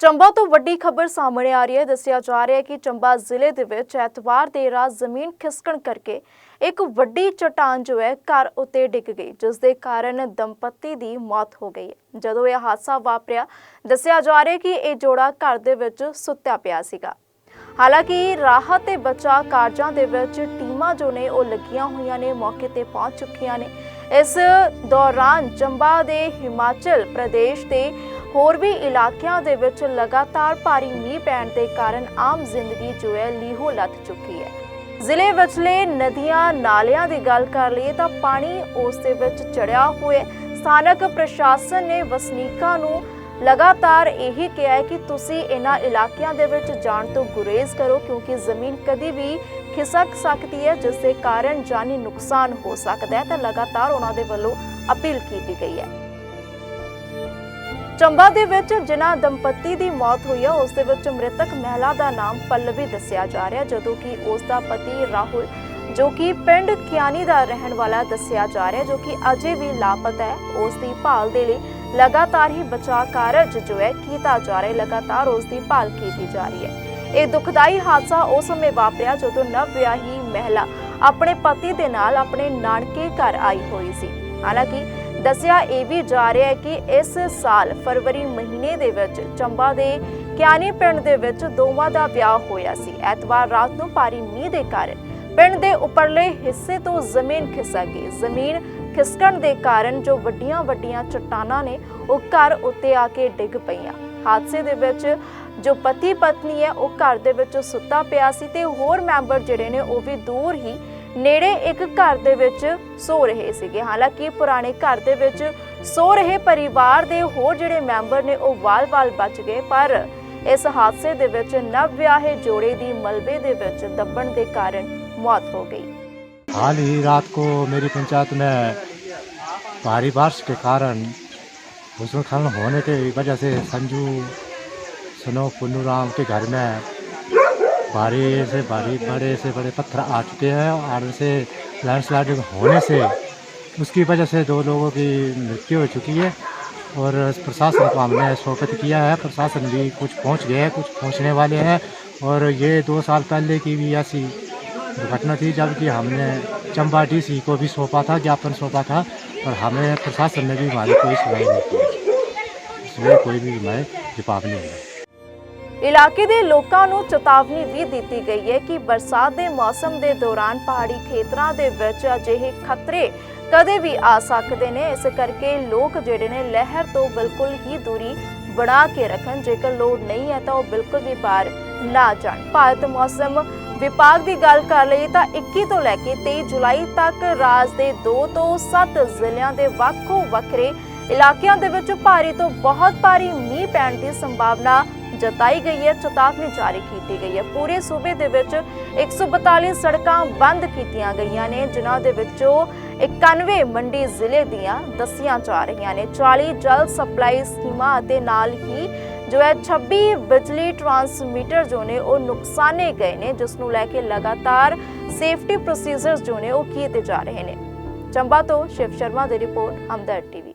ਚੰਬਾ ਤੋਂ ਵੱਡੀ ਖਬਰ ਸਾਹਮਣੇ ਆ ਰਹੀ ਹੈ। ਦੱਸਿਆ ਜਾ ਰਿਹਾ ਹੈ ਕਿ ਚੰਬਾ ਜ਼ਿਲ੍ਹੇ ਦੇ ਵਿੱਚ ਐਤਵਾਰ ਦੇ ਰਾਤ ਜ਼ਮੀਨ ਖਿਸਕਣ ਕਰਕੇ ਇੱਕ ਵੱਡੀ ਚਟਾਨ ਜੋ ਹੈ ਘਰ ਉੱਤੇ ਡਿੱਗ ਗਈ, ਜਿਸ ਦੇ ਕਾਰਨ ਦੰਪਤੀ ਦੀ ਮੌਤ ਹੋ ਗਈ ਹੈ। ਜਦੋਂ ਇਹ ਹਾਦਸਾ ਵਾਪਰਿਆ, ਦੱਸਿਆ ਜਾ ਰਿਹਾ ਕਿ ਇਹ ਜੋੜਾ ਘਰ ਦੇ ਵਿੱਚ ਸੁੱਤਿਆ ਪਿਆ ਸੀਗਾ। ਹਾਲਾਂਕਿ ਰਾਹਤ ਤੇ ਬਚਾਅ ਕਾਰਜਾਂ ਦੇ ਵਿੱਚ ਟੀਮਾਂ ਜੋ ਨੇ ਉਹ ਲੱਗੀਆਂ ਹੋਈਆਂ ਨੇ, ਮੌਕੇ ਤੇ ਪਹੁੰਚ ਚੁੱਕੀਆਂ ਨੇ। ਇਸ ਦੌਰਾਨ ਚੰਬਾ ਦੇ ਹਿਮਾਚਲ ਪ੍ਰਦੇਸ਼ ਦੇ ਹੋਰ ਵੀ ਇਲਾਕਿਆਂ ਦੇ ਵਿੱਚ ਲਗਾਤਾਰ ਭਾਰੀ ਮੀਂਹ ਪੈਣ ਦੇ ਕਾਰਨ ਆਮ ਜ਼ਿੰਦਗੀ ਜੋ ਹੈ ਲੀਹੋ ਲੱਥ ਚੁੱਕੀ ਹੈ। ਜ਼ਿਲ੍ਹੇ ਵਿਚਲੇ ਨਦੀਆਂ ਨਾਲਿਆਂ ਦੀ ਗੱਲ ਕਰ ਲਈਏ ਤਾਂ ਪਾਣੀ ਉਸ ਦੇ ਵਿੱਚ ਚੜਿਆ ਹੋਇਆ ਸਥਾਨਕ ਪ੍ਰਸ਼ਾਸਨ ਨੇ ਵਸਨੀਕਾਂ ਨੂੰ ਲਗਾਤਾਰ ਇਹੀ ਕਿਹਾ ਹੈ ਕਿ ਤੁਸੀਂ ਇਹਨਾਂ ਇਲਾਕਿਆਂ ਦੇ ਵਿੱਚ ਜਾਣ ਤੋਂ ਗੁਰੇਜ਼ ਕਰੋ ਕਿਉਂਕਿ ਜ਼ਮੀਨ ਕਦੀ ਵੀ ਖਿਸਕ ਸਕਦੀ ਹੈ, ਜਿਸ ਦੇ ਕਾਰਨ ਜਾਨੀ ਨੁਕਸਾਨ ਹੋ ਸਕਦਾ ਹੈ ਤਾਂ ਲਗਾਤਾਰ ਉਹਨਾਂ ਦੇ ਵੱਲੋਂ ਅਪੀਲ ਕੀਤੀ ਗਈ ਹੈ। ਚੰਬਾ ਦੇ ਵਿੱਚ ਜਿਨ੍ਹਾਂ ਦੰਪਤੀ ਦੀ ਮੌਤ ਹੋਈ ਹੈ ਉਸ ਦੇ ਵਿੱਚ ਮ੍ਰਿਤਕ ਮਹਿਲਾ ਦਾ ਨਾਮ ਪੱਲਵੀ ਦੱਸਿਆ ਜਾ ਰਿਹਾ, ਜਦੋਂ ਕਿ ਉਸ ਦਾ ਪਤੀ ਰਾਹੁਲ, ਜੋ ਕਿ ਪਿੰਡ ਕਿਆਨੀ ਦਾ ਰਹਿਣ ਵਾਲਾ ਦੱਸਿਆ ਜਾ ਰਿਹਾ, ਜੋ ਕਿ ਅਜੇ ਵੀ ਲਾਪਤਾ ਹੈ। ਉਸ ਦੀ ਭਾਲ ਦੇ ਲਈ ਲਗਾਤਾਰ ਹੀ ਬਚਾਅ ਕਾਰਜ ਜੋ ਹੈ ਕੀਤਾ ਜਾ ਰਿਹਾ, ਲਗਾਤਾਰ ਉਸ ਦੀ ਭਾਲ ਕੀਤੀ ਜਾ ਰਹੀ ਹੈ। ਇਹ ਦੁਖਦਾਈ ਹਾਦਸਾ ਉਸ ਸਮੇਂ ਵਾਪਰਿਆ, ਜਦੋਂ ਨਵ ਵਿਆਹੀ ਮਹਿਲਾ ਆਪਣੇ ਪਤੀ ਦੇ ਨਾਲ ਆਪਣੇ ਨਾਨਕੇ ਘਰ ਆਈ ਹੋਈ ਸੀ। ਹਾਲਾਂਕਿ ਦੱਸਿਆ ਇਹ ਵੀ ਜਾ ਰਿਹਾ ਹੈ ਕਿ ਇਸ ਸਾਲ ਫਰਵਰੀ ਮਹੀਨੇ ਦੇ ਵਿੱਚ ਚੰਬਾ ਦੇ ਕਿਆਨੀ ਪਿੰਡ ਦੇ ਵਿੱਚ ਦੋਵਾਂ ਦਾ ਵਿਆਹ ਹੋਇਆ ਸੀ। ਐਤਵਾਰ ਰਾਤ ਨੂੰ ਭਾਰੀ ਮੀਂਹ ਦੇ ਕਾਰਨ ਪਿੰਡ ਦੇ ਉੱਪਰਲੇ ਹਿੱਸੇ ਤੋਂ ਜ਼ਮੀਨ ਖਿਸਕ ਗਈ। ਜ਼ਮੀਨ ਖਿਸਕਣ ਦੇ ਕਾਰਨ ਜੋ ਵੱਡੀਆਂ ਵੱਡੀਆਂ ਚਟਾਨਾਂ ਨੇ, ਉਹ ਘਰ ਉੱਤੇ ਆ ਕੇ ਡਿੱਗ ਪਈਆਂ। ਹਾਦਸੇ ਦੇ ਵਿੱਚ ਜੋ ਪਤੀ ਪਤਨੀ ਹੈ, ਉਹ ਘਰ ਦੇ ਵਿੱਚ ਸੁੱਤਾ ਪਿਆ ਸੀ ਤੇ ਹੋਰ ਮੈਂਬਰ ਜਿਹੜੇ ਨੇ, ਉਹ ਵੀ ਦੂਰ ਹੀ ਨੇੜੇ ਇੱਕ ਘਰ ਦੇ ਵਿੱਚ ਸੋ ਰਹੇ ਸੀਗੇ ਹਾਲਾਂਕਿ ਪੁਰਾਣੇ ਘਰ ਦੇ ਵਿੱਚ ਸੋ ਰਹੇ ਪਰਿਵਾਰ ਦੇ ਹੋਰ ਜਿਹੜੇ ਮੈਂਬਰ ਨੇ ਉਹ ਵਾਲ-ਵਾਲ ਬਚ ਗਏ ਪਰ ਇਸ ਹਾਦਸੇ ਦੇ ਵਿੱਚ ਨਵ ਵਿਆਹੇ ਜੋੜੇ ਦੀ ਮਲਬੇ ਦੇ ਵਿੱਚ ਦੱਬਣ ਦੇ ਕਾਰਨ ਮੌਤ ਹੋ ਗਈ हाल ही रात को मेरी पंचायत में भारी बारिश के कारण भूषण खनन होने की वजह से संजू सनो पुन्नू राम के घर में भारी से भारी बड़े से बड़े पत्थर आ चुके हैं और से लैंडस्लाइडिंग होने से उसकी वजह से दो लोगों की मृत्यु हो चुकी है और प्रशासन को हमने शोकत किया है। प्रशासन भी कुछ पहुँच गए हैं, कुछ पहुँचने वाले हैं और ये दो साल पहले की भी ऐसी दुर्घटना थी जबकि हमने चंबा डीसी को भी सौंपा था, ज्ञापन सौंपा था और हमें प्रशासन ने भी हमारी कोई सुनाई नहीं की। इसमें कोई भी हमारे जवाब नहीं है। ਇਲਾਕੇ ਦੇ ਲੋਕਾਂ ਨੂੰ ਚੇਤਾਵਨੀ ਵੀ ਦਿੱਤੀ ਗਈ ਹੈ ਕਿ ਬਰਸਾਤ ਦੇ ਮੌਸਮ ਦੇ ਦੌਰਾਨ ਪਹਾੜੀ ਖੇਤਰਾਂ ਦੇ ਵਿੱਚ ਅਜਿਹੇ ਖਤਰੇ ਕਦੇ ਵੀ ਆ ਸਕਦੇ ਨੇ। ਇਸ ਕਰਕੇ ਲੋਕ ਜਿਹੜੇ ਨੇ ਲਹਿਰ ਤੋਂ ਬਿਲਕੁਲ ਹੀ ਦੂਰੀ ਬਣਾ ਕੇ ਰੱਖਣ। ਜੇਕਰ ਲੋੜ ਨਹੀਂ ਹੈ ਤਾਂ ਉਹ ਬਿਲਕੁਲ ਵੀ ਬਾਹਰ ਨਾ ਜਾਣ। ਭਾਰਤ ਮੌਸਮ ਵਿਭਾਗ ਦੀ ਗੱਲ ਕਰ ਲਈਏ ਤਾਂ 21 ਤੋਂ ਲੈ ਕੇ 23 ਜੁਲਾਈ ਤੱਕ ਰਾਜ ਦੇ 2 ਤੋਂ 7 ਜ਼ਿਲ੍ਹਿਆਂ ਦੇ ਵੱਖੋ ਵੱਖਰੇ ਇਲਾਕਿਆਂ ਦੇ ਵਿੱਚ ਭਾਰੀ ਤੋਂ ਬਹੁਤ ਭਾਰੀ ਮੀਂਹ ਪੈਣ ਦੀ ਸੰਭਾਵਨਾ ਜਤਾਈ ਗਈ ਹੈ, ਚੇਤਾਵਨੀ ਜਾਰੀ ਕੀਤੀ ਗਈ ਹੈ। ਪੂਰੇ ਸੂਬੇ ਦੇ ਵਿੱਚ 142 ਸੜਕਾਂ ਬੰਦ ਕੀਤੀਆਂ ਗਈਆਂ ਨੇ, ਜਿਨ੍ਹਾਂ ਦੇ ਵਿੱਚੋਂ 91 ਮੰਡੀ ਜ਼ਿਲ੍ਹੇ ਦੀਆਂ ਦੱਸੀਆਂ ਜਾ ਰਹੀਆਂ ਨੇ। 40 ਜਲ ਸਪਲਾਈ ਸਕੀਮਾਂ ਅਤੇ ਨਾਲ ਹੀ ਜੋ ਹੈ 26 ਬਿਜਲੀ ਟਰਾਂਸਮੀਟਰ ਜੋ ਨੇ, ਉਹ ਨੁਕਸਾਨੇ ਗਏ ਨੇ, ਜਿਸ ਨੂੰ ਲੈ ਕੇ ਲਗਾਤਾਰ ਸੇਫਟੀ ਪ੍ਰੋਸੀਜਰਸ ਜੋ ਨੇ, ਉਹ ਕੀਤੇ ਜਾ ਰਹੇ ਨੇ। ਚੰਬਾ ਤੋਂ ਸ਼ਿਵ ਸ਼ਰਮਾ ਦੀ ਰਿਪੋਰਟ ਹਮਦਰ ਟੀਵੀ।